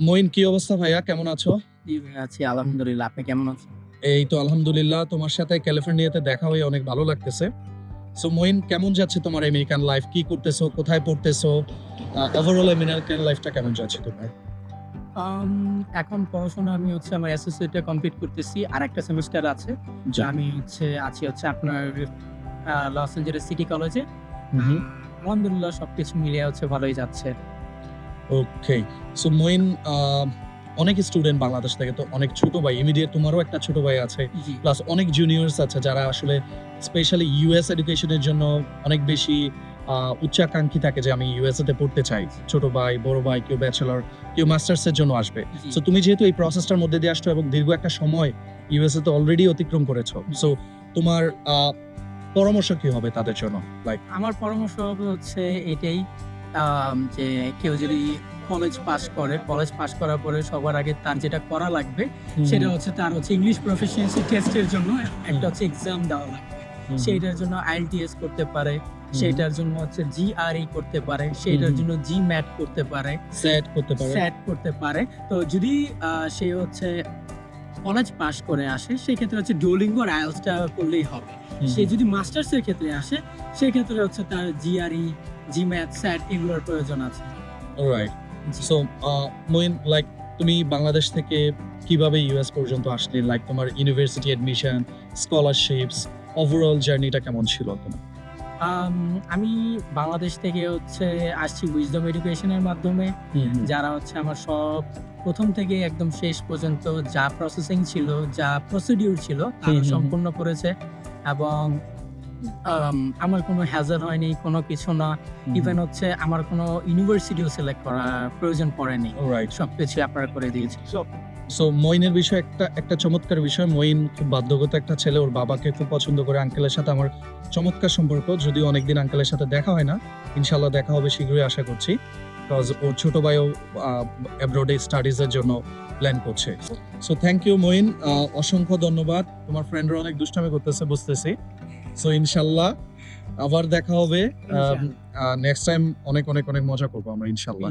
মইন কি অবস্থা ভাইয়া? কেমন আছো? আছি আলহামদুলিল্লাহ। আপনি কেমন আছেন? এই তো আলহামদুলিল্লাহ তোমার সাথে ক্যালিফোর্নিয়াতে দেখা হয়ে অনেক ভালো লাগতেছে। সো মইন কেমন যাচ্ছে তোমার আমেরিকান লাইফ কি করতেছো? কোথায় পড়তেছো? ওভারঅল আমেরিকান লাইফটা কেমন যাচ্ছে তোমার? আম, এখন পড়াশোনা আমি হচ্ছে আমার অ্যাসোসিয়েটে কমপ্লিট করতেছি। আর একটা সেমিস্টার আছে। যা। আমি হচ্ছে আছি হচ্ছে আপনার লস এঞ্জেলেস সিটি কলেজে আলহামদুলিল্লাহ সবকিছু মিলিয়ে হচ্ছে ভালোই যাচ্ছে। ওকে সো মইন অনেক স্টুডেন্ট বাংলাদেশ থেকে তো অনেক ছোট ভাই ইমিডিয়েট তোমারও একটা ছোট ভাই আছে প্লাস অনেক জুনিয়র্স আছে যারা আসলে স্পেশালি ইউএস এডুকেশনের জন্য অনেক বেশি উচ্চাকাঙ্ক্ষী থাকে যে আমি ইউএসএ তে পড়তে চাই। ছোট ভাই বড় ভাই কেউ ব্যাচেলর কেউ মাস্টার্স এর জন্য আসবে। সো তুমি যেহেতু এই প্রসেসটার মধ্যে দিয়ে আসছো এবং দীর্ঘ একটা সময় ইউএসএ তে অলরেডি অতিক্রম করেছ সো তোমার আহ, পরামর্শ কি হবে তাদের জন্য? লাইক আমার পরামর্শ হবে হচ্ছে এটাই যে কেউ যদি কলেজ পাস করে কলেজ পাস করার পরে সবার আগে তার যেটা করা লাগবে সেটা হচ্ছে তার হচ্ছে ইংলিশ প্রফেশনালসি টেস্টের জন্য একটা হচ্ছে এক্সাম দেওয়া লাগবে। সেইটার জন্য আইএলটিএস করতে পারে সেটার জন্য হচ্ছে জিআরই করতে পারে সেইটার হুম। জন্য জি ম্যাট করতে পারে সেট করতে পারে। স্যাট করতে পারে। তো যদি আহ, সে হচ্ছে কলেজ পাস করে আসে সেক্ষেত্রে হচ্ছে ডোলিঙ্গো আর আইএলসটা করলেই হবে। সে যদি মাস্টার্স এর ক্ষেত্রে আসে সেক্ষেত্রে হচ্ছে তার জিআরই জি ম্যাথ স্যাট এগুলোর প্রয়োজন আছে। রাইট জি। সো মইন লাইক তুমি বাংলাদেশ থেকে কীভাবে ইউএস পর্যন্ত আসলে লাইক তোমার ইউনিভার্সিটি অ্যাডমিশন স্কলারশিপস ওভারঅল জার্নিটা কেমন ছিল তোমার? আমি বাংলাদেশ থেকে হচ্ছে আসছি উইজডম এডুকেশনের মাধ্যমে। যারা হচ্ছে আমার সব প্রথম থেকে একদম শেষ পর্যন্ত যা প্রসেসিং ছিল যা প্রসিডিউর ছিল তারা। সম্পূর্ণ করেছে এবং আমার কোনো হ্যাজার হয়নি কোনো কিছু না। ইভেন হচ্ছে আমার কোনো ইউনিভার্সিটিও সিলেক্ট করার প্রয়োজন পড়েনি। রাইট সবকিছু আপনারা করে দিয়েছে। সো মইনের বিষয় একটা একটা চমৎকার বিষয়। মইন খুব বাধ্যগত একটা ছেলে ওর বাবাকে খুব পছন্দ করে আঙ্কেলের সাথে আমার চমৎকার সম্পর্ক। যদিও অনেকদিন আঙ্কেলের সাথে দেখা হয় না ইনশাল্লাহ দেখা হবে শীঘ্রই আশা করছি। বিকজ ও ছোট ভাইও অ্যাব্রোডে স্টাডিজের জন্য প্ল্যান করছে। সো থ্যাংক ইউ মইন অসংখ্য ধন্যবাদ। তোমার ফ্রেন্ডরা অনেক দুষ্টামি করতেছে বুঝতেছি। সো ইনশাল্লাহ আবার দেখা হবে। নেক্সট টাইম অনেক অনেক অনেক মজা করব আমরা ইনশাল্লাহ।